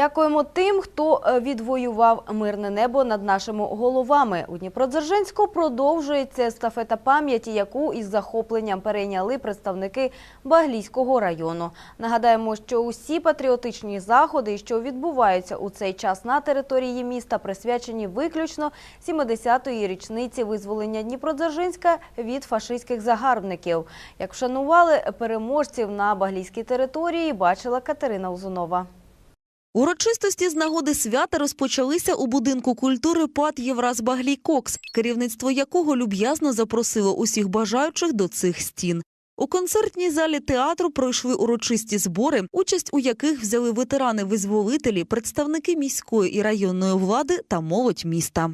Дякуємо тим, хто е, відвоював мирне небо над нашими головами. У Дніпродзержинську продовжується естафета пам'яті, яку із захопленням перейняли представники Баглійського району. Нагадаємо, що усі патріотичні заходи, що відбуваються у цей час на території міста, присвячені виключно 70-ї річниці визволення Дніпродзержинська від фашистських загарбників. Як вшанували переможців на Баглійській території, бачила Катерина Узунова. Урочистості з нагоди свята розпочалися у будинку культури ПАД Євраз Баглій Кокс, керівництво якого люб'язно запросило усіх бажаючих до цих стін. У концертній залі театру пройшли урочисті збори, участь у яких взяли ветерани-визволителі, представники міської і районної влади та молодь міста.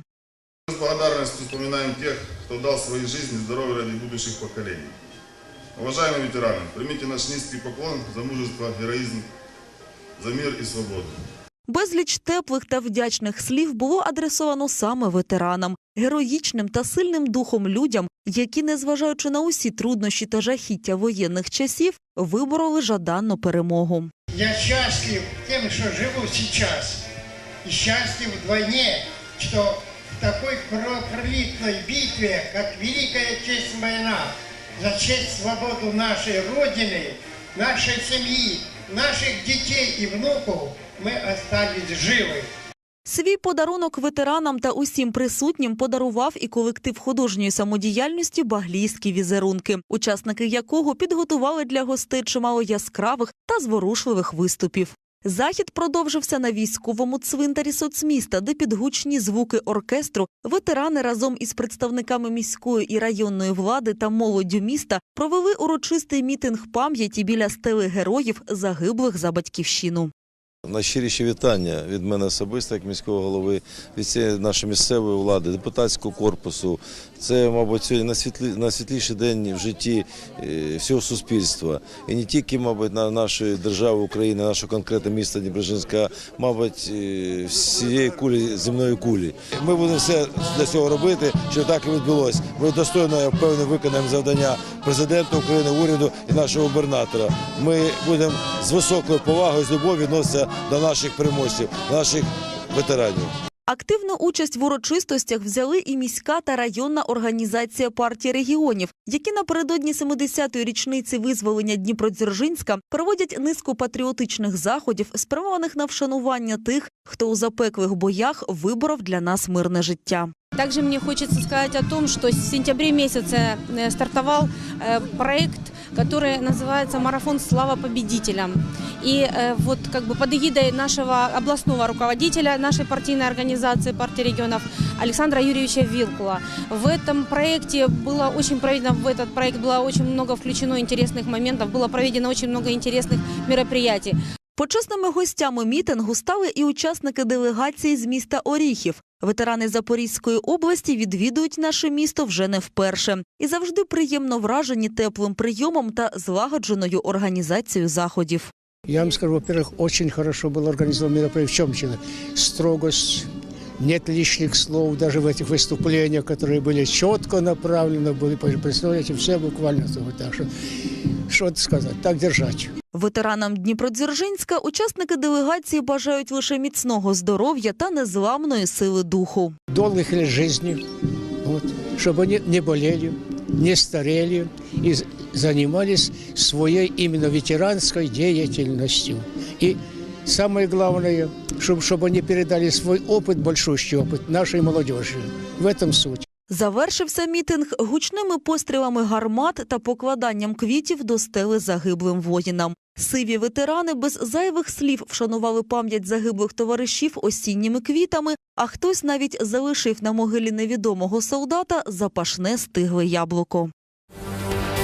Мы с благодарностью вспоминаем тех, кто дал свои жизни и здоровье ради будущих поколений. Уважаемые ветераны, примите наш низкий поклон за мужество, героизм, за мир и свободу. Безліч теплих та вдячних слів було адресовано саме ветеранам, героїчним та сильним духом людям, які, незважаючи на усі труднощі та жахіття воєнних часів, вибороли жаданну перемогу. Я счастлив тем, что живу сейчас. И счастлив вдвойне, что в такой кровопролитной битве, как Великая Честь война, за честь свободу нашей Родины, нашей семьи, наших дітей і внуків ми остались живы. Свій подарунок ветеранам та усім присутнім подарував і колектив художньої самодіяльності «Баглійські візерунки», учасники якого підготували для гостей чимало яскравих та зворушливих виступів. Захід продовжився на військовому цвинтарі соцміста, де під гучні звуки оркестру ветерани разом із представниками міської і районної влади та молоддю міста провели урочистий мітинг пам'яті біля стели героїв, загиблих за батьківщину. Найщиріші вітання від мене особисто, як міського голови, від всієї нашої місцевої влади, депутатського корпусу. Це, мабуть, сьогодні найсвітлі, найсвітліший день в житті е, всього суспільства. І не тільки, мабуть, на нашої держави України, нашого конкретного міста Дніпрожинська, мабуть, е, всієї кулі земної кулі. Ми будемо все для цього робити, щоб так і відбулося. Ми достойно я впевнений, виконаємо завдання президента України, уряду і нашого губернатора. Ми будемо з високою повагою, з любов'ю відноситися до наших переможців, наших ветеранів. Активну участь в урочистостях взяли і міська та районна організація партії регіонів, які напередодні 70-ї річниці визволення Дніпродзержинська проводять низку патріотичних заходів, спрямованих на вшанування тих, хто у запеклих боях виборов для нас мирне життя. Также мне хочется сказать о том, что в сентябре месяце э, стартовал э, проект, который называется «Марафон Слава победителям». И э, вот как бы под эгидой нашего областного руководителя нашей партийной организации партии регионов Александра Юрьевича Вилкула. В этом проекте было очень проведено, в этот проект было очень много включено интересных моментов, было проведено очень много интересных мероприятий. Почесними гостями мітингу стали і учасники делегації з міста Оріхів. Ветерани Запорізької області відвідують наше місто вже не вперше і завжди приємно вражені теплим прийомом та злагодженою організацією заходів. Я вам скажу, во-первых, очень хорошо было организовано мероприятие. В чем дело? Строгость, нет лишних слов, даже в этих выступлениях, которые были четко направлены, были, представляете, все буквально вот так что, что сказать, так держать. Ветеранам Дніпродзержинська учасники делегації бажають лише міцного здоров'я та незламної сили духу. долгих лет жизни, вот, чтобы они не болели, не старели и з- занимались своей именно ветеранской деятельностью. И самое главное, чтобы, чтобы они передали свой опыт, большущий опыт нашей молодежи. В этом суть. Завершився мітинг гучними пострілами гармат та покладанням квітів до стели загиблим воїнам. Сиві ветерани без зайвих слів вшанували пам'ять загиблих товаришів осінніми квітами, а хтось навіть залишив на могилі невідомого солдата запашне стигле яблуко.